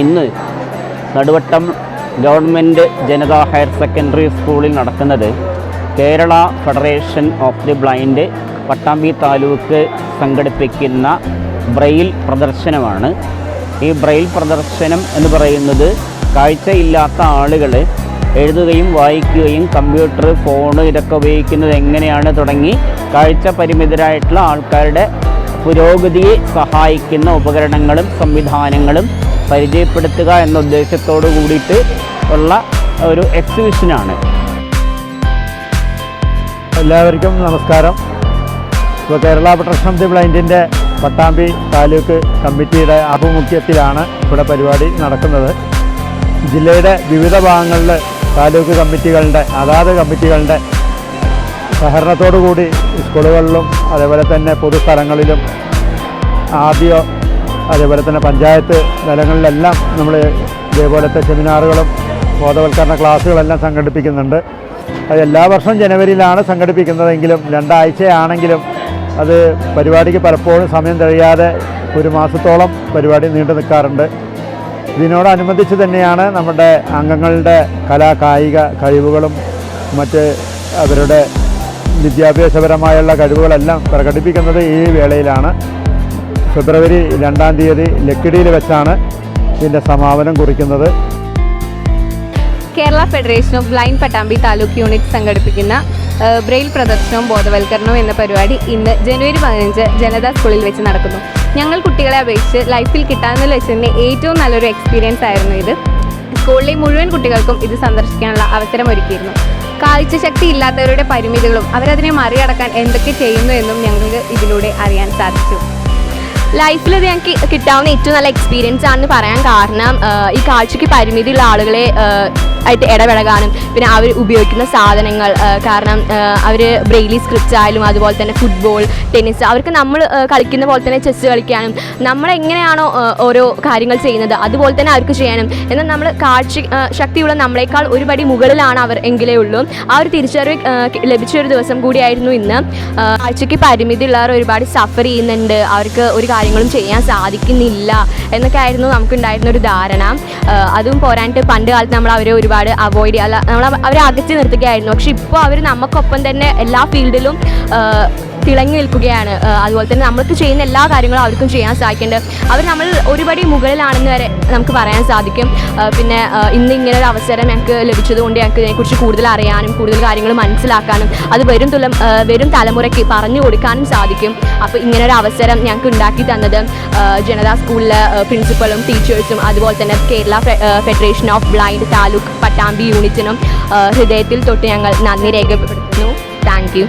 ഇന്ന് Naduvattam government Janatha higher secondary സ്കൂളിൽ നടക്കുന്നത് Kerala federation of the blind Pattambi taluk സംഘടിപ്പിക്കുന്ന ബ്രെയിൽ പ്രദർശനമാണ്. ഈ ബ്രെയിൽ പ്രദർശനം എന്ന് പറയുന്നത് കാഴ്ചയില്ലാത്ത ആളുകൾ എഴുതുകയും വായിക്കുകയും കമ്പ്യൂട്ടർ ഫോൺ ഇതൊക്കെ ഉപയോഗിക്കുന്നത് എങ്ങനെയാണ് തുടങ്ങി കാഴ്ച പരിമിതരായിട്ടുള്ള ആൾക്കാരുടെ പുരോഗതിയെ സഹായിക്കുന്ന ഉപകരണങ്ങളും സംവിധാനങ്ങളും പരിചയപ്പെടുത്തുക എന്ന ഉദ്ദേശത്തോടു കൂടിയിട്ട് ഉള്ള ഒരു എക്സിബിഷനാണ് എല്ലാവർക്കും നമസ്കാരം. ഇപ്പോൾ കേരള ഫെഡറേഷൻ ഓഫ് ദി ബ്ലൈൻഡിന്റെ പട്ടാമ്പി താലൂക്ക് കമ്മിറ്റിയുടെ ആഭിമുഖ്യത്തിലാണ് ഇവിടെ പരിപാടി നടക്കുന്നത്. ജില്ലയുടെ വിവിധ ഭാഗങ്ങളിൽ താലൂക്ക് കമ്മിറ്റികളുടെ അതാത് കമ്മിറ്റികളുടെ സഹകരണത്തോടു കൂടി സ്കൂളുകളിലും അതേപോലെ തന്നെ പൊതുസ്ഥലങ്ങളിലും ആദ്യ അതേപോലെ തന്നെ പഞ്ചായത്ത് തലങ്ങളിലെല്ലാം നമ്മൾ ഇതേപോലത്തെ സെമിനാറുകളും ബോധവൽക്കരണ ക്ലാസ്സുകളെല്ലാം സംഘടിപ്പിക്കുന്നുണ്ട്. അത് എല്ലാ വർഷവും ജനുവരിയിലാണ് സംഘടിപ്പിക്കുന്നതെങ്കിലും രണ്ടാഴ്ചയാണെങ്കിലും അത് പരിപാടിക്ക് പലപ്പോഴും സമയം കഴിയാതെ ഒരു മാസത്തോളം പരിപാടി നീണ്ടു നിൽക്കാറുണ്ട്. ഇതിനോടനുബന്ധിച്ച് തന്നെയാണ് നമ്മുടെ അംഗങ്ങളുടെ കലാ കായിക കഴിവുകളും മറ്റ് അവരുടെ വിദ്യാഭ്യാസപരമായുള്ള കഴിവുകളെല്ലാം പ്രകടിപ്പിക്കുന്നത് ഈ വേളയിലാണ്. ഫെബ്രുവരി രണ്ടാം തീയതി ലക്കിടിയിൽ വെച്ചാണ് ഇതിന്റെ സമാപനം കുറിക്കുന്നത്. Kerala federation of blind Pattambi taluk unit സംഘടിപ്പിക്കുന്ന ബ്രെയിൽ പ്രദർശനവും ബോധവൽക്കരണവും എന്ന പരിപാടി ഇന്ന് ജനുവരി പതിനഞ്ച് ജനതാ സ്കൂളിൽ വെച്ച് നടക്കുന്നു. ഞങ്ങൾ കുട്ടികളെ അപേക്ഷിച്ച് ലൈഫിൽ കിട്ടാമെന്ന് വെച്ചതിന്റെ ഏറ്റവും നല്ലൊരു എക്സ്പീരിയൻസ് ആയിരുന്നു ഇത്. സ്കൂളിലെ മുഴുവൻ കുട്ടികൾക്കും ഇത് സന്ദർശിക്കാനുള്ള അവസരം ഒരുക്കിയിരുന്നു. കാഴ്ചശക്തി ഇല്ലാത്തവരുടെ പരിമിതികളും അവരതിനെ മറികടക്കാൻ എന്തൊക്കെ ചെയ്യുന്നു എന്നും ഞങ്ങൾക്ക് ഇതിലൂടെ അറിയാൻ സാധിച്ചു. ലൈഫിൽ ഇത് ഞങ്ങൾക്ക് കിട്ടാവുന്ന ഏറ്റവും നല്ല എക്സ്പീരിയൻസ് ആണെന്ന് പറയാൻ കാരണം ഈ കാഴ്ചയ്ക്ക് പരിമിതിയുള്ള ആളുകളെ ആയിട്ട് ഇടപഴകാനും പിന്നെ അവർ ഉപയോഗിക്കുന്ന സാധനങ്ങൾ കാരണം അവർ ബ്രെയിലി സ്ക്രിപ്റ്റ് ആയാലും അതുപോലെ തന്നെ ഫുട്ബോൾ ടെന്നീസ് അവർക്ക് നമ്മൾ കളിക്കുന്ന പോലെ തന്നെ ചെസ്സ് കളിക്കാനും നമ്മൾ എങ്ങനെയാണോ ഓരോ കാര്യങ്ങൾ ചെയ്യുന്നത് അതുപോലെ തന്നെ അവർക്ക് ചെയ്യാനും. എന്നാൽ നമ്മൾ കാഴ്ച ശക്തിയുള്ള നമ്മളെക്കാൾ ഒരുപടി മുകളിലാണ് അവർ എങ്കിലേ ഉള്ളൂ. ആ ഒരു തിരിച്ചറിവ് ലഭിച്ച ഒരു ദിവസം കൂടിയായിരുന്നു ഇന്ന്. കാഴ്ചയ്ക്ക് പരിമിതിയുള്ളവർ ഒരുപാട് സഫർ ചെയ്യുന്നുണ്ട്. അവർക്ക് ഒരു കാര്യങ്ങളും ചെയ്യാൻ സാധിക്കുന്നില്ല എന്നൊക്കെ ആയിരുന്നു നമുക്കുണ്ടായിരുന്ന ഒരു ധാരണ. അതും പോരാണ്ട് പണ്ട് കാലത്ത് നമ്മൾ അവരെ ഒരുപാട് അവോയ്ഡ് അല്ല നമ്മൾ അവരെ അകറ്റി നിർത്തുകയായിരുന്നു. പക്ഷെ ഇപ്പോൾ അവർ നമുക്കൊപ്പം തന്നെ എല്ലാ ഫീൽഡിലും തിളങ്ങി നിൽക്കുകയാണ് അതുപോലെ തന്നെ നമ്മൾക്ക് ചെയ്യുന്ന എല്ലാ കാര്യങ്ങളും അവർക്കും ചെയ്യാൻ സാധിക്കുന്നുണ്ട്. അവർ നമ്മൾ ഒരുപടി മുകളിലാണെന്ന് വരെ നമുക്ക് പറയാൻ സാധിക്കും. പിന്നെ ഇന്ന് ഇങ്ങനെ ഒരു അവസരം ഞങ്ങൾക്ക് ലഭിച്ചതുകൊണ്ട് ഞങ്ങൾക്ക് ഇതിനെക്കുറിച്ച് കൂടുതൽ അറിയാനും കൂടുതൽ കാര്യങ്ങൾ മനസ്സിലാക്കാനും അത് വരും തുല വരും തലമുറയ്ക്ക് പറഞ്ഞു കൊടുക്കാനും സാധിക്കും. അപ്പോൾ ഇങ്ങനെ ഒരു അവസരം ഞങ്ങൾക്ക് ഉണ്ടാക്കി തന്നത് ജനതാ സ്കൂളിലെ പ്രിൻസിപ്പളും ടീച്ചേഴ്സും അതുപോലെ തന്നെ Kerala federation of blind taluk Pattambi യൂണിറ്റിനും ഹൃദയത്തിൽ തൊട്ട് ഞങ്ങൾ നന്ദി രേഖപ്പെടുത്തുന്നു. Thank you.